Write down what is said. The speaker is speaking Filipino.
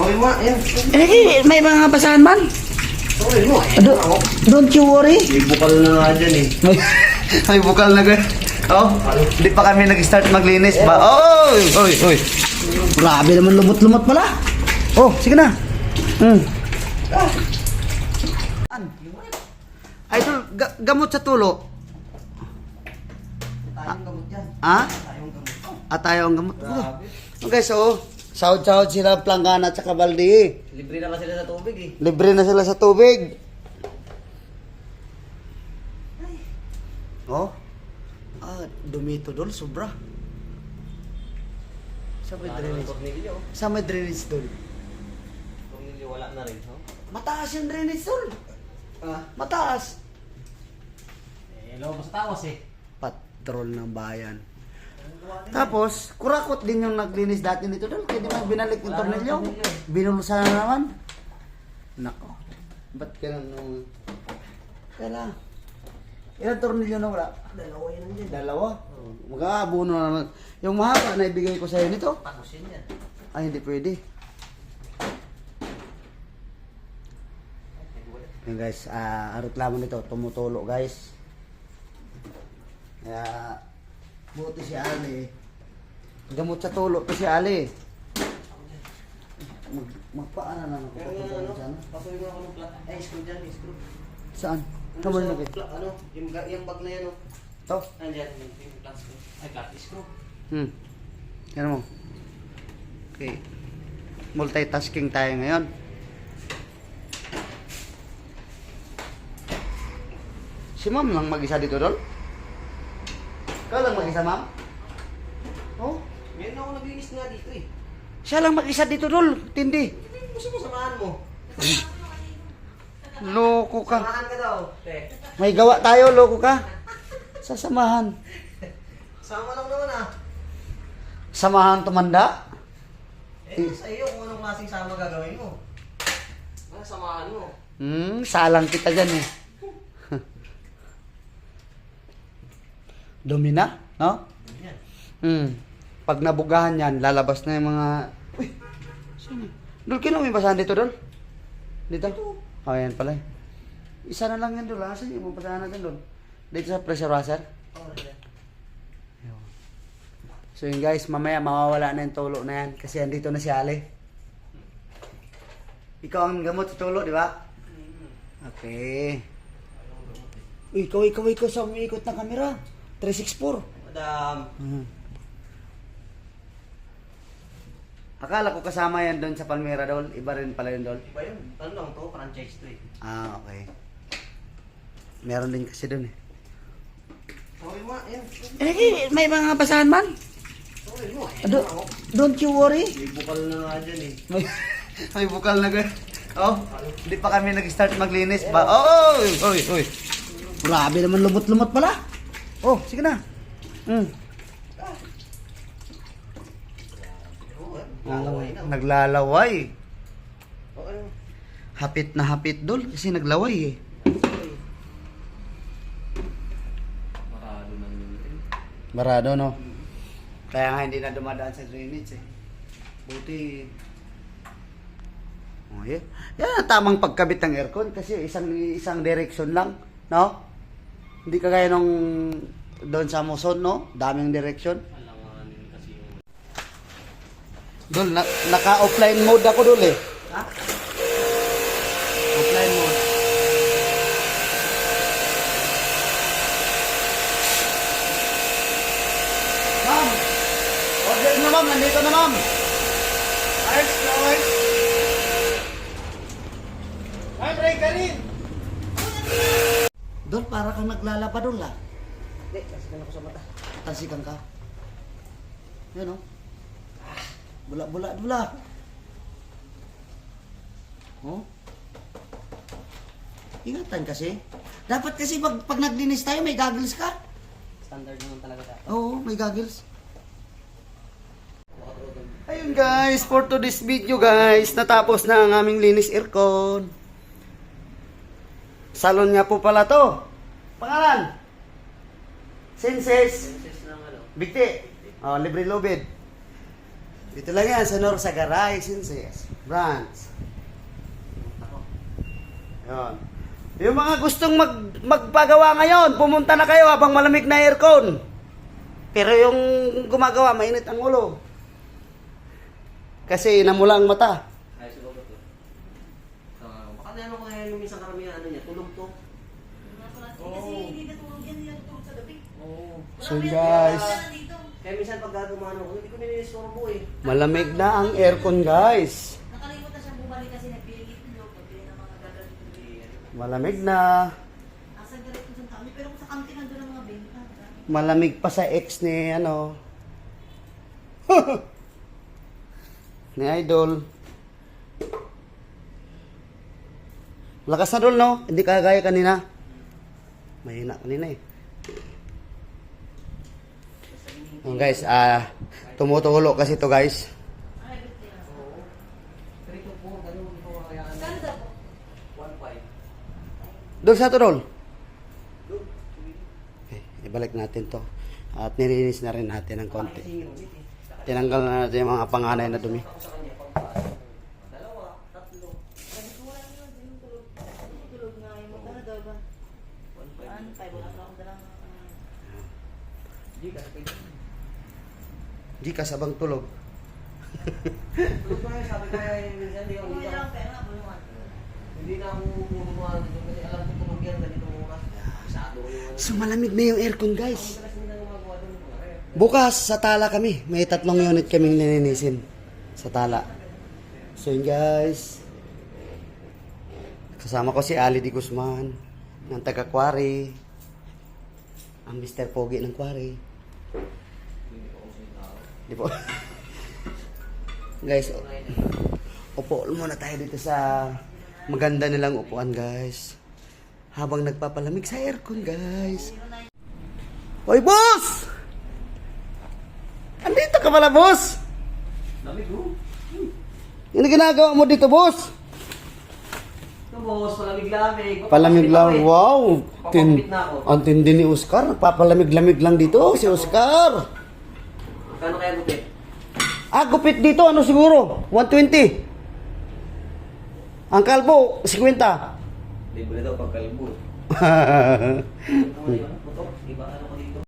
Sorry mo, yan. Eh, may mga basahan man. Sorry mo. Do, don't you worry. May bukal na nga dyan eh. May, bukal na gan. Oh, hindi pa kami nag-start maglinis ba? Oh, oy, oy, oy. Grabe naman lumot-lumot pala. Oh, sige na. Hmm. An? Idol, ga- gamot sa tulo. Tayong gamot yan. Ha? Tayong gamot. At tayo ang gamot. Okay, so, sahod-sahod sila planggana at saka baldi. Libre naman sila sa tubig eh. Libre na sila sa tubig. Oh. Ah, dumi ito dol, sobra. Sa may drainage. Sa may drainage dol. Cornelio wala na rin. Oh. Mataas yung drainage dol. Ah. Mataas. Eh, loko sa tawas eh. Patrol ng bayan. Tapos, kurakot din yung naglinis dati nito dol. Kaya di man binalik yung tornilyo. Binulusan na naman. Nako. Ba't ganun nung... Kaya Ilang tornilyo na wala? Dalawa yan nandiyan. Dalawa. Mag-aabuno na naman. Yung mahaba na ibigay ko sa'yo nito. Yun yan. Ay, hindi pwede. Yan guys, ah, ang reklamo nito, tumutulo guys. Kaya, buti si Ali. Gamot sa tulo to si Ali. Mag, magpaana lang ako. Pero papunta ano, mo ako ng plat. Ay, screw dyan, screw. Saan? Ano Kamay sa na pla- Ano, yung, ga- yung bag na yan oh. To. Nandyan, yung, yung plat screw. Ay, plat screw. Hmm. Yan mo. Okay. Multitasking tayo ngayon. Si ma'am lang mag-isa dito, Dol? Ikaw lang mag-isa, ma'am? Oh? Meron ako naglinis nga dito eh. Siya lang mag-isa dito, Dol. Tindi. Gusto mo samahan mo? Loko ka. Samahan ka daw. Te, May gawa tayo, loko ka. Sasamahan. sama lang naman ah. Samahan tumanda? Eh, sa iyo kung anong klaseng sama gagawin mo. Ah, samahan mo. Hmm, salang kita dyan eh. Dumi na, no? Hmm. Pag nabugahan yan, lalabas na yung mga... Uy! Sino? Dol, kino may basahan dito, Dol? Dito? Oh, yan pala. Isa na lang yan, Dol. Asan yung mga basahan natin, Dol? Dito sa pressure washer? Oh, yan. So yun guys, mamaya mawawala na yung tulo na yan kasi andito na si Ale. Ikaw ang gamot sa tulo, di ba? Okay. Uy, ikaw, ikaw, ikaw sa umiikot ng camera. 364. Madam. Mhm. Akala ko kasama yan doon sa Palmera Dol. Iba rin pala yun Dol. Iba yun. Ano lang to? Franchise to eh. Ah, okay. Meron din kasi doon eh. Sorry mo, yan. Eh, may mga basahan man. Sorry mo. Eh, Do, don't you worry. May bukal na nga dyan eh. May, may bukal na gan. Oh, hindi pa kami nag-start maglinis ba? Oh, oy, oy, oy. Grabe naman lumot-lumot pala. Oh, sige na. Mm. Na. Naglalaway. Hapit na hapit dol kasi naglaway eh. Marado no. Kaya nga hindi na dumadaan sa drainage eh. Buti. Oh, yeah. Yan ang tamang pagkabit ng aircon kasi isang isang direction lang, no? Hindi kagaya nung doon sa Muson, no? Daming direction. Dol, na, naka-offline mode ako dol eh. Ha? Offline mode. Ma'am! Order na ma'am, nandito na ma'am. Ayos na ayos. Ay, try ka rin. Dol, para kang naglalaba dol ah. Hindi, nasikan ako sa mata. Tasikan ka. Yan o. Bula, bula, bula. Oh. Ingatan kasi. Dapat kasi pag, pag naglinis tayo, may goggles ka. Standard naman talaga dapat. Oo, may goggles. Ayun guys, for today's video guys, natapos na ang aming linis aircon. Salon nga po pala to. Pangalan? Senses. Senses ng ano. Bigti. Oh, libre lubid. Dito lang yan, sa Norsagaray, Sinses. Branch. Yun. Yung mga gustong mag, magpagawa ngayon, pumunta na kayo habang malamig na aircon. Pero yung gumagawa, mainit ang ulo. Kasi namula ang mata. Ay, siguro to. So, baka na ano kaya yung minsan karamihan ano niya, tulog to. Kasi hindi natulog yan yung tulog sa gabi. So guys. Kaya minsan pag gagumano ko, hindi ko nililistorbo eh. malamig na ang aircon guys. Nakalimutan siyang bumalik kasi nagpiligit tulog. Pagpili ng mga gagawin. Malamig na. Asa galit yung tao. Pero kung sa kantin nandun ang mga benta. Malamig pa sa ex ni ano. ni Idol. Lakas na dol, no? Hindi kagaya kanina. Mahina kanina eh. Oh, guys, ah, tumutulo kasi to guys. Ay, good din. Oo. Pero ito po, ganun ko kakayaan. Ganda po. 1.5. Dol sa. Look, Okay, ibalik natin to. At nilinis na rin natin ng konti. Tinanggal na natin yung mga panganay na dumi. Ano daw ba? 1.5. Pa, wala pa akong dalang Hindi kasi. Di ka sabang tulog. Sabi ko yung minsan, hindi ako Kung hindi may ako- dalang pera, bulungan. Hindi na ako dito kasi alam ko tulog yan ganitong oras. Masyado ko yung ano. So malamig na yung aircon guys. Gumagawa doon. Bukas sa tala kami. May tatlong unit kaming lininisin. Sa tala. So yun guys. Kasama ko si Ali Di Guzman. Ng taga Quarry. Ang Mr. Pogi ng Quarry. Hindi ko kasi tao. Di po. guys, upo muna tayo dito sa maganda nilang upuan guys. Habang nagpapalamig sa aircon guys. Hoy boss! Andito ka pala boss! Lamig oh. Ano ginagawa mo dito boss? Ito boss, palamig-lamig. Palamig lang, wow! Tin na ako. ang tindi ni Oscar, papalamig-lamig lang dito si Oscar. Kano kaya gupit? Ah, gupit dito, ano siguro? 120. Ang kalbo, 50. Libre daw pagkalbo. Ito mo yun, putok. Iba ano